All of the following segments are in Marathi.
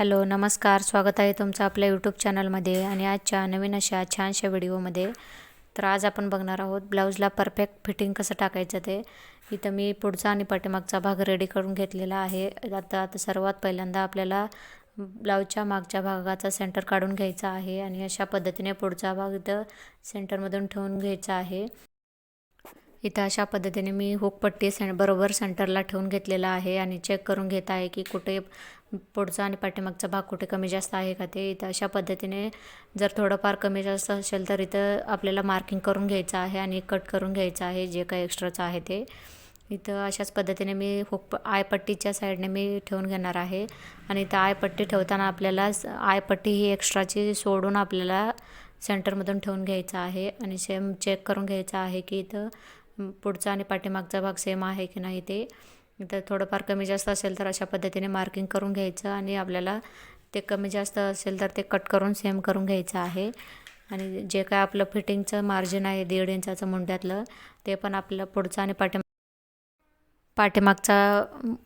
हॅलो नमस्कार. स्वागत आहे तुमचं आपल्या यूट्यूब चॅनलमध्ये आणि आजच्या नवीन अशा छानशा व्हिडिओमध्ये. तर आज आपण बघणार आहोत ब्लाऊजला परफेक्ट फिटिंग कसं टाकायचं ते. इथं मी पुढचा आणि पाठीमागचा भाग रेडी करून घेतलेला आहे. आता आता सर्वात पहिल्यांदा आपल्याला ब्लाऊजच्या मागच्या भागाचा सेंटर काढून घ्यायचा आहे आणि अशा पद्धतीने पुढचा भाग इथं सेंटरमधून ठेवून घ्यायचा आहे. इथं अशा पद्धतीने मी हुकपट्टी सें बरोबर सेंटरला ठेवून घेतलेला आहे आणि चेक करून घेत आहे की कुठे पुढचा आणि पाठीमागचा भाग कुठे कमी जास्त आहे का ते. इथं अशा पद्धतीने जर थोडंफार कमी जास्त असेल तर इथं आपल्याला मार्किंग करून घ्यायचं आहे आणि कट करून घ्यायचं आहे जे काही एक्स्ट्राचं आहे ते. इथं अशाच पद्धतीने मी हुक आयपट्टीच्या साईडने मी ठेवून घेणार आहे आणि इथं आयपट्टी ठेवताना आपल्याला आयपट्टी ही एक्स्ट्राची सोडून आपल्याला सेंटरमधून ठेवून घ्यायचं आहे आणि सेम चेक करून घ्यायचं आहे की इथं पुढचा आणि पाठीमागचा भाग सेम आहे की नाही ते. तर थोडंफार कमी जास्त असेल तर अशा पद्धतीने मार्किंग करून घ्यायचं आणि आपल्याला ते कमी जास्त असेल तर ते कट करून सेम करून घ्यायचं आहे. आणि जे काय आपलं फिटिंगचं मार्जिन आहे दीड इंचाचं मुंड्यातलं ते पण आपलं पुढचं आणि पाठी पाठीमागचा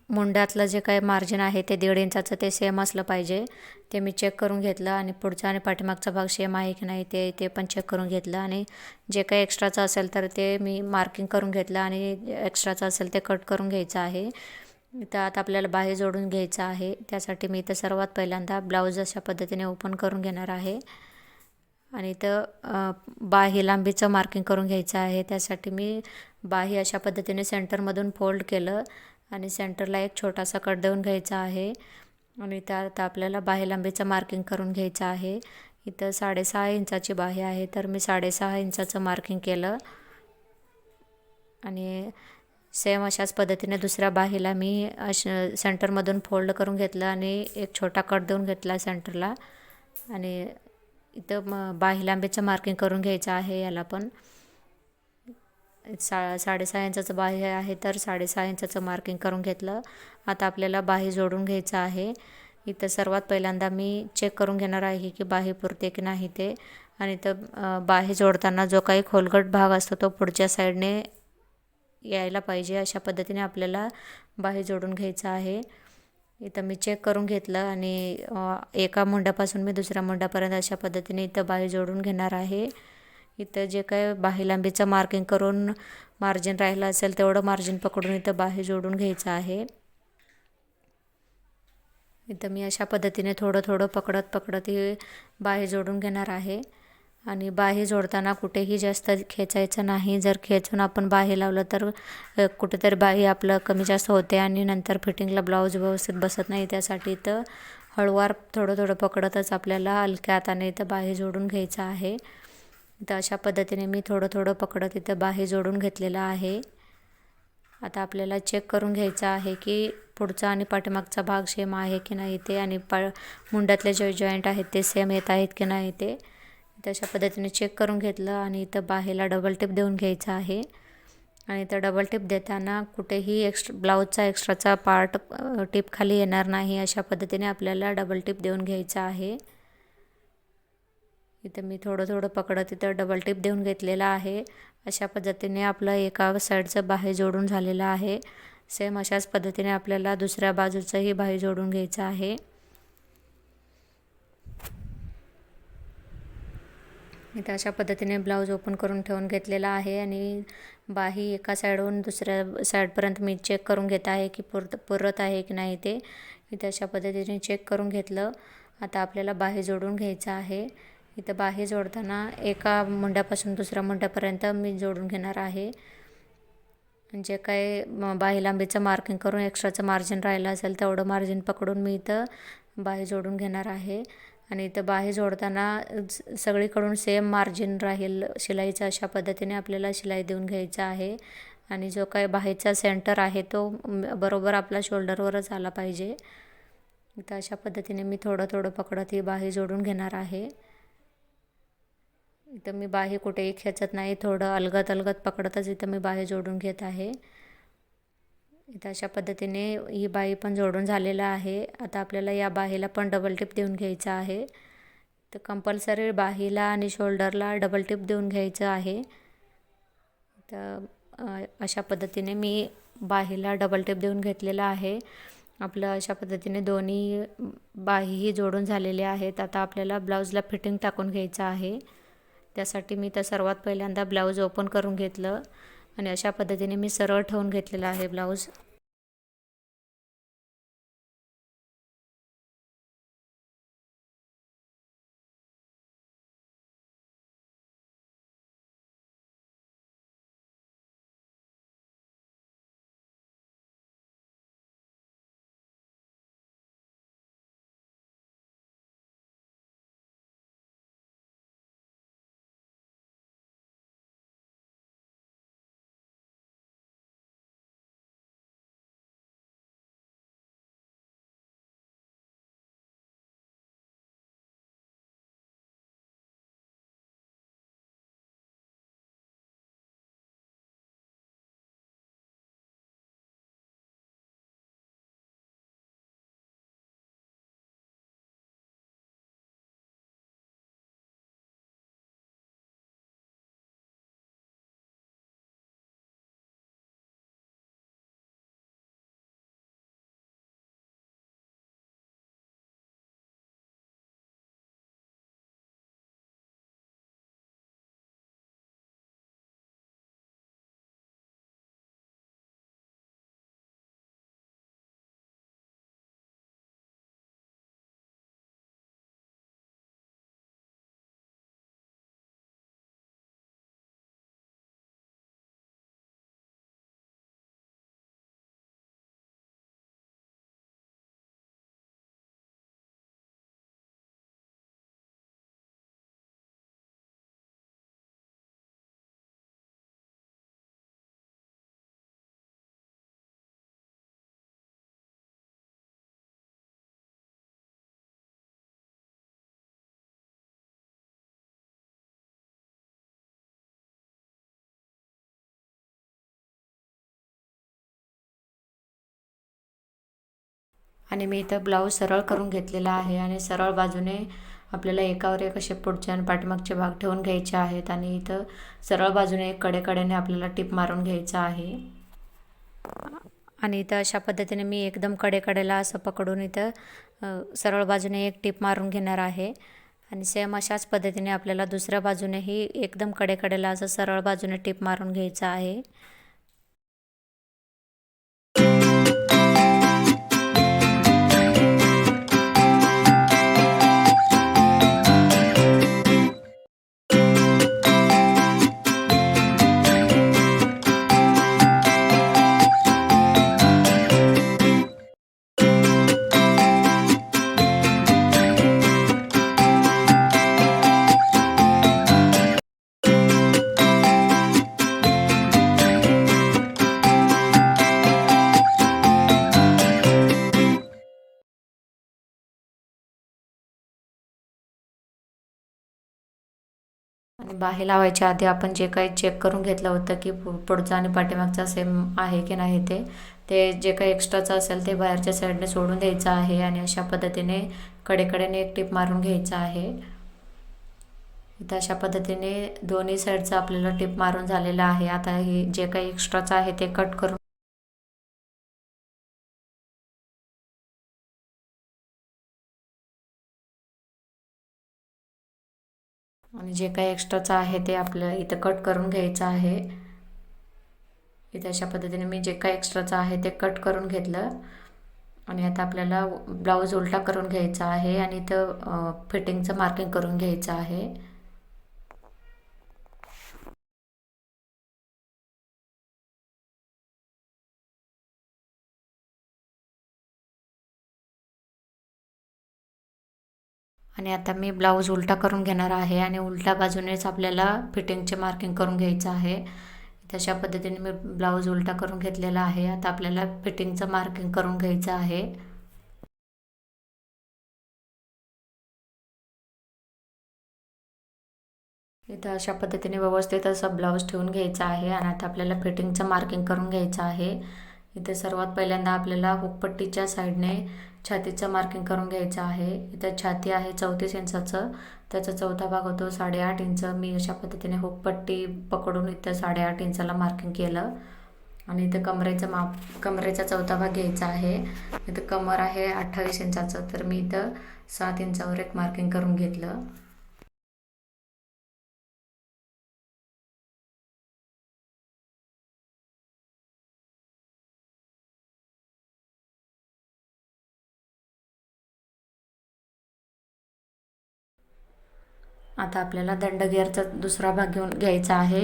मुंड्यातलं जे काही मार्जिन आहे ते दीड इंचाचं ते सेम असलं पाहिजे. ते मी चेक करून घेतलं आणि पुढचा आणि पाठीमागचा भाग सेम आहे की नाही ते ते पण चेक करून घेतलं. आणि जे काही एक्स्ट्राचं असेल तर ते मी मार्किंग करून घेतलं आणि एक्स्ट्राचं असेल ते कट करून घ्यायचं आहे. तर आता आपल्याला बाहेर जोडून घ्यायचं आहे. त्यासाठी मी इथं सर्वात पहिल्यांदा ब्लाऊज अशा पद्धतीने ओपन करून घेणार आहे. आणि इथं बाही लांबीचं मार्किंग करून घ्यायचं आहे. त्यासाठी मी बाही अशा पद्धतीने सेंटरमधून फोल्ड केलं आणि सेंटरला एक छोटासा कट देऊन घ्यायचा आहे. आणि त्यात आपल्याला बाही लांबीचं मार्किंग करून घ्यायचं आहे. इथं साडेसहा इंचाची बाही आहे तर मी साडेसहा इंचाचं मार्किंग केलं. आणि सेम अशाच पद्धतीने दुसऱ्या बाहीला मी अश सेंटरमधून फोल्ड करून घेतलं आणि एक छोटा कट देऊन घेतला सेंटरला. आणि इथं मग बाही लांबीचं मार्किंग करून घ्यायचं आहे याला पण. सा साडेसहा इंचाचं बाह्य आहे तर साडेसहा इंचाचं मार्किंग करून घेतलं. आता आपल्याला बाही जोडून घ्यायचं आहे. इथं सर्वात पहिल्यांदा मी चेक करून घेणार आहे की बाही पुरते की नाही ते. आणि तर बाही जोडताना जो काही खोलगट भाग असतो तो पुढच्या साईडने यायला पाहिजे. अशा पद्धतीने आपल्याला बाही जोडून घ्यायचं आहे. इथं मी चेक करून घेतलं आणि एका मुंडापासून मी दुसऱ्या मुंड्यापर्यंत अशा पद्धतीने इथं बाही जोडून घेणार आहे. इथं जे काय बाही लांबीचं मार्किंग करून मार्जिन राहिलं असेल तेवढं मार्जिन पकडून इथं बाही जोडून घ्यायचं आहे. इथं मी अशा पद्धतीने थोडं थोडं पकडत पकडत ही बाही जोडून घेणार आहे. आणि बाही जोडताना कुठेही जास्त खेचायचं नाही. जर खेचून आपण बाही लावलं तर कुठेतरी बाही आपलं कमी जास्त होते आणि नंतर फिटिंगला ब्लाऊज व्यवस्थित बसत नाही. त्यासाठी इथं हळूवार थोडं थोडं पकडतच आपल्याला हलक्या हाताने इथं बाही जोडून घ्यायचं आहे. तर अशा पद्धतीने मी थोडं थोडं पकडत इथं बाही जोडून घेतलेलं आहे. आता आपल्याला चेक करून घ्यायचं आहे की पुढचा आणि पाठीमागचा भाग सेम आहे की नाही ते आणि पा मुंड्यातले जे जॉईंट आहेत ते सेम येत आहेत की नाही ते. तशा पद्धतीने चेक करून घेतलं आणि इथं बाहेला डबल टिप देऊन घ्यायचं आहे. आणि इथं डबल टिप देताना कुठेही एक्स्ट्रा ब्लाऊजचा एक्स्ट्राचा पार्ट टिप खाली येणार नाही अशा पद्धतीने आपल्याला डबल टिप देऊन घ्यायचं आहे. इथं मी थोडं थोडं पकडत इथं डबल टिप देऊन घेतलेला आहे. अशा पद्धतीने आपलं एका साईडचं बाहे जोडून झालेलं आहे. सेम अशाच पद्धतीने आपल्याला दुसऱ्या बाजूचंही बाही जोडून घ्यायचं आहे. इथं अशा पद्धतीने ब्लाऊज ओपन करून ठेवून घेतलेला आहे आणि बाही एका साईडहून दुसऱ्या साईडपर्यंत मी चेक करून घेत आहे की पुरत पुरत आहे की नाही ते. इथं अशा पद्धतीने चेक करून घेतलं. आता आपल्याला बाही जोडून घ्यायचं आहे. इथं बाही जोडताना एका मुंड्यापासून दुसऱ्या मुंड्यापर्यंत मी जोडून घेणार आहे. जे काय बाही लांबीचं मार्किंग करून एक्स्ट्राचं मार्जिन राहिलं असेल तेवढं मार्जिन पकडून मी इथं बाही जोडून घेणार आहे. आणि इथं बाही जोडताना सगळीकडून सेम मार्जिन राहील शिलाईचं अशा पद्धतीने आपल्याला शिलाई देऊन घ्यायचं आहे. आणि जो काय बाहीचा सेंटर आहे तो बरोबर आपला शोल्डरवरच आला पाहिजे. इथं अशा पद्धतीने मी थोडं थोडं पकडत ही बाही जोडून घेणार आहे. इथं मी बाहे कुठेही खेचत नाही थोडं अलगत अलगत पकडतच इथं मी बाहे जोडून घेत आहे. इथं अशा पद्धतीने ही बाही पण जोडून झालेलं आहे. आता आपल्याला या बाहीला पण डबल टिप देऊन घ्यायचं आहे. तर कंपल्सरी बाहीला आणि शोल्डरला डबल टिप देऊन घ्यायचं आहे. तर अशा पद्धतीने मी बाहीला डबल टिप देऊन घेतलेला आहे. आपलं अशा पद्धतीने दोन्ही बाहीही जोडून झालेले आहेत. आता आपल्याला ब्लाऊजला फिटिंग टाकून घ्यायचं आहे. त्यासाठी मी तर सर्वात पहिल्यांदा ब्लाऊज ओपन करून घेतलं आणि अशा पद्धतीने मी सरळ ठेवून घेतलेला आहे ब्लाऊज. आणि मी इथं ब्लाऊज सरळ करून घेतलेला आहे आणि सरळ बाजूने आपल्याला एकावर एक असे पुढचे आणि पाठीमागचे भाग ठेवून घ्यायचे आहेत आणि इथं सरळ बाजूने एक कडेकडेने आपल्याला टिप मारून घ्यायचं आहे. आणि इथं अशा पद्धतीने मी एकदम कडेकडेला असं पकडून इथं सरळ बाजूने एक टिप मारून घेणार आहे. आणि सेम अशाच पद्धतीने आपल्याला दुसऱ्या बाजूनेही एकदम कडेकडेला असं सरळ बाजूने टिप मारून घ्यायचं आहे. आणि लावायच्या आधी आपण जे काही चेक करून घेतलं होतं की पुढचा आणि पाठीमागचा सेम आहे की नाही ते ते जे काही एक्स्ट्राचं असेल ते बाहेरच्या साईडने सोडून द्यायचं आहे आणि अशा पद्धतीने कडेकडेने एक टिप मारून घ्यायचं आहे. इथं अशा पद्धतीने दोन्ही साईडचं आपल्याला टिप मारून झालेलं आहे. आता हे जे काही एक्स्ट्राचं आहे ते कट करून आणि जे काही एक्स्ट्राचं आहे ते आपलं इथं कट करून घ्यायचं आहे. इथे अशा पद्धतीने मी जे काही एक्स्ट्राचं आहे ते कट करून घेतलं. आणि आता आपल्याला ब्लाऊज उलटा करून घ्यायचा आहे आणि इथं फिटिंगचं मार्किंग करून घ्यायचं आहे. आणि आता मी ब्लाऊज उलटा करून घेणार आहे आणि उलट्या बाजूनेच आपल्याला फिटिंगचे मार्किंग करून घ्यायचं आहे. तशा पद्धतीने मी ब्लाऊज उलटा करून घेतलेला आहे. आता आपल्याला फिटिंगचं मार्किंग करून घ्यायचं आहे. इथं अशा पद्धतीने व्यवस्थित असं ब्लाऊज ठेवून घ्यायचा आहे आणि आता आपल्याला फिटिंगचं मार्किंग करून घ्यायचं आहे. इथे सर्वात पहिल्यांदा आपल्याला हुकपट्टीच्या साईडने छातीचं मार्किंग करून घ्यायचं आहे. इथं छाती आहे चौतीस इंचाचं. त्याचा चौथा भाग होतो साडेआठ इंच. मी अशा पद्धतीने हुकपट्टी पकडून इथं साडेआठ इंचाला मार्किंग केलं. आणि इथं कमरेचं माप कमरेचा चौथा भाग घ्यायचा आहे. इथं कमर आहे अठ्ठावीस इंचाचं. तर मी इथं सात इंचावर एक मार्किंग करून घेतलं. आता आपल्याला दंडगेअरचा दुसरा भाग घेऊन घ्यायचा आहे.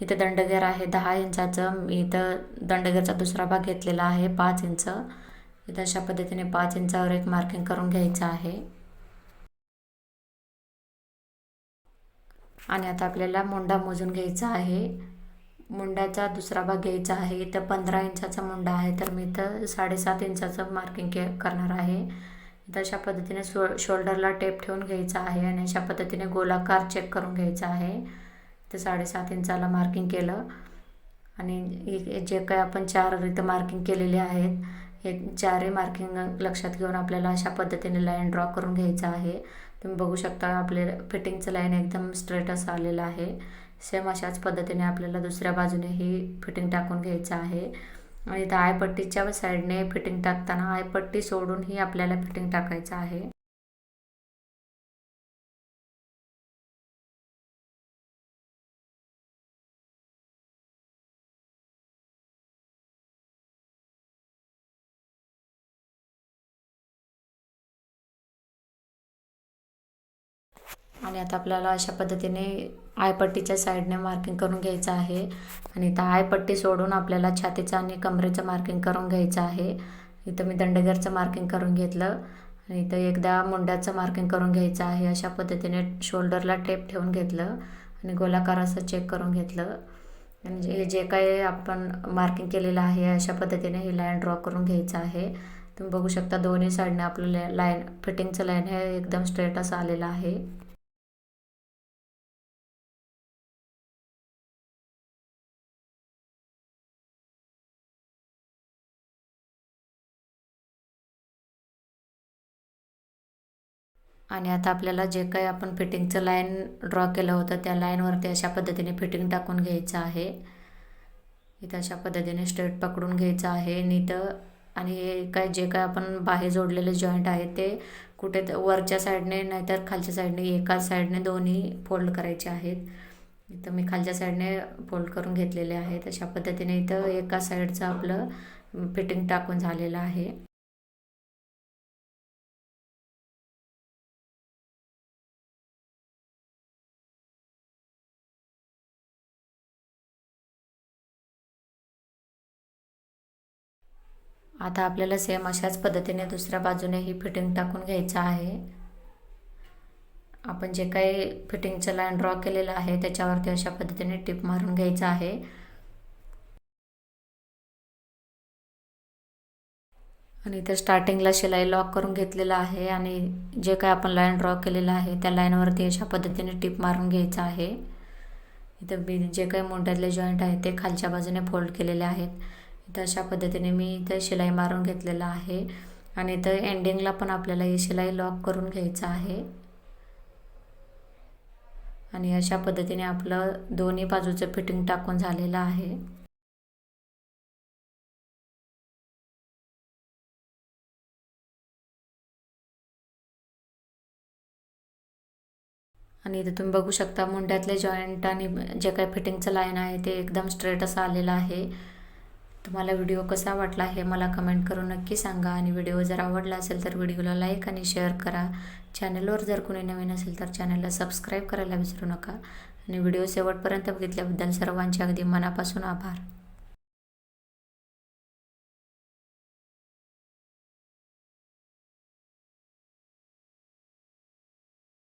इथे दंडगेअर आहे दहा इंचाचं. मी इथं दंडगेअरचा दुसरा भाग घेतलेला आहे पाच इंच. इथं अशा पद्धतीने पाच इंचावर एक मार्किंग करून घ्यायचं आहे. आणि आता आपल्याला मुंडा मोजून घ्यायचा आहे. मुंड्याचा दुसरा भाग घ्यायचा आहे. इथं पंधरा इंचाचा मुंडा आहे. तर मी इथं साडेसात इंचाचं मार्किंग के करणार आहे. तर अशा पद्धतीने सो शोल्डरला टेप ठेवून घ्यायचा आहे आणि अशा पद्धतीने गोलाकार चेक करून घ्यायचा आहे. तर साडेसात इंचाला मार्किंग केलं. आणि जे काही आपण चार इथं मार्किंग केलेले आहेत हे चारही मार्किंग लक्षात घेऊन आपल्याला अशा पद्धतीने लाईन ड्रॉ करून घ्यायचं आहे. तुम्ही बघू शकता आपले फिटिंगचं लाईन एकदम स्ट्रेट असं आलेलं आहे. सेम अशाच पद्धतीने आपल्याला दुसऱ्या बाजूनेही फिटिंग टाकून घ्यायचं आहे. इथं आयपट्टीच्या साईडने फिटिंग टाकताना आयपट्टी सोडून ही आपल्याला फिटिंग टाकायचं आहे. आणि आता आपल्याला अशा पद्धतीने आयपट्टीच्या साईडने मार्किंग करून घ्यायचं आहे. आणि इथं आयपट्टी सोडून आपल्याला छातीचं आणि कमरेचं मार्किंग करून घ्यायचं आहे. इथं मी दंडगरचं मार्किंग करून घेतलं. आणि इथं एकदा मुंड्याचं मार्किंग करून घ्यायचं आहे. अशा पद्धतीने शोल्डरला टेप ठेवून घेतलं. आणि गोलाकार असं चेक करून घेतलं. म्हणजे हे जे काही आपण मार्किंग केलेलं आहे अशा पद्धतीने ही लाईन ड्रॉ करून घ्यायचं आहे. तुम्ही बघू शकता दोन्ही साईडने आपलं लाईन फिटिंगचं लाईन हे एकदम स्ट्रेट असं आलेलं आहे. आणि आता आपल्याला जे काही आपण फिटिंगचं लाईन ड्रॉ केलं होतं त्या लाईनवरती अशा पद्धतीने फिटिंग टाकून घ्यायचं आहे. इथं अशा पद्धतीने स्ट्रेट पकडून घ्यायचं आहे. नीट आणि हे काय जे काय आपण बाहेर जोडलेले जॉईंट आहे ते कुठे वरच्या साईडने नाहीतर खालच्या साईडने एका साईडने दोन्ही फोल्ड करायचे आहेत. इथं मी खालच्या साईडने फोल्ड करून घेतलेले आहेत. अशा पद्धतीने इथं एका साईडचं आपलं फिटिंग टाकून झालेलं आहे. आता आपल्याला सेम अशाच पद्धतीने दुसऱ्या बाजूने ही फिटिंग टाकून घ्यायचं आहे. आपण जे काही फिटिंगचं लाईन ड्रॉ केलेलं आहे त्याच्यावरती अशा पद्धतीने टिप मारून घ्यायचं आहे. आणि इथे स्टार्टिंगला शिलाई लॉक करून घेतलेलं आहे आणि जे काय आपण लाईन ड्रॉ केलेलं आहे त्या लाईनवरती अशा पद्धतीने टिप मारून घ्यायचं आहे. इथं बी जे काही मुंड्यातले जॉईंट आहेत ते खालच्या बाजूने फोल्ड केलेले आहेत. तर अशा पद्धतीने मी इथं शिलाई मारून घेतलेलं आहे. आणि इथं एंडिंगला पण आपल्याला ही शिलाई लॉक करून घ्यायचं आहे. आणि अशा पद्धतीने आपलं दोन्ही बाजूचं फिटिंग टाकून झालेलं आहे. आणि इथे तुम्ही बघू शकता मुंड्यातले जॉईंट आणि जे काही फिटिंगचं लाईन आहे ते एकदम स्ट्रेट असं आलेलं आहे. तुम्हाला व्हिडिओ कसा वाटला हे मला कमेंट करून नक्की सांगा. आणि व्हिडिओ जर आवडला असेल तर व्हिडिओला लाईक आणि शेअर करा. चॅनलवर जर कोणी नवीन असेल तर चॅनलला सबस्क्राईब करायला विसरू नका. आणि व्हिडिओ शेवटपर्यंत बघितल्याबद्दल सर्वांचे अगदी मनापासून आभार.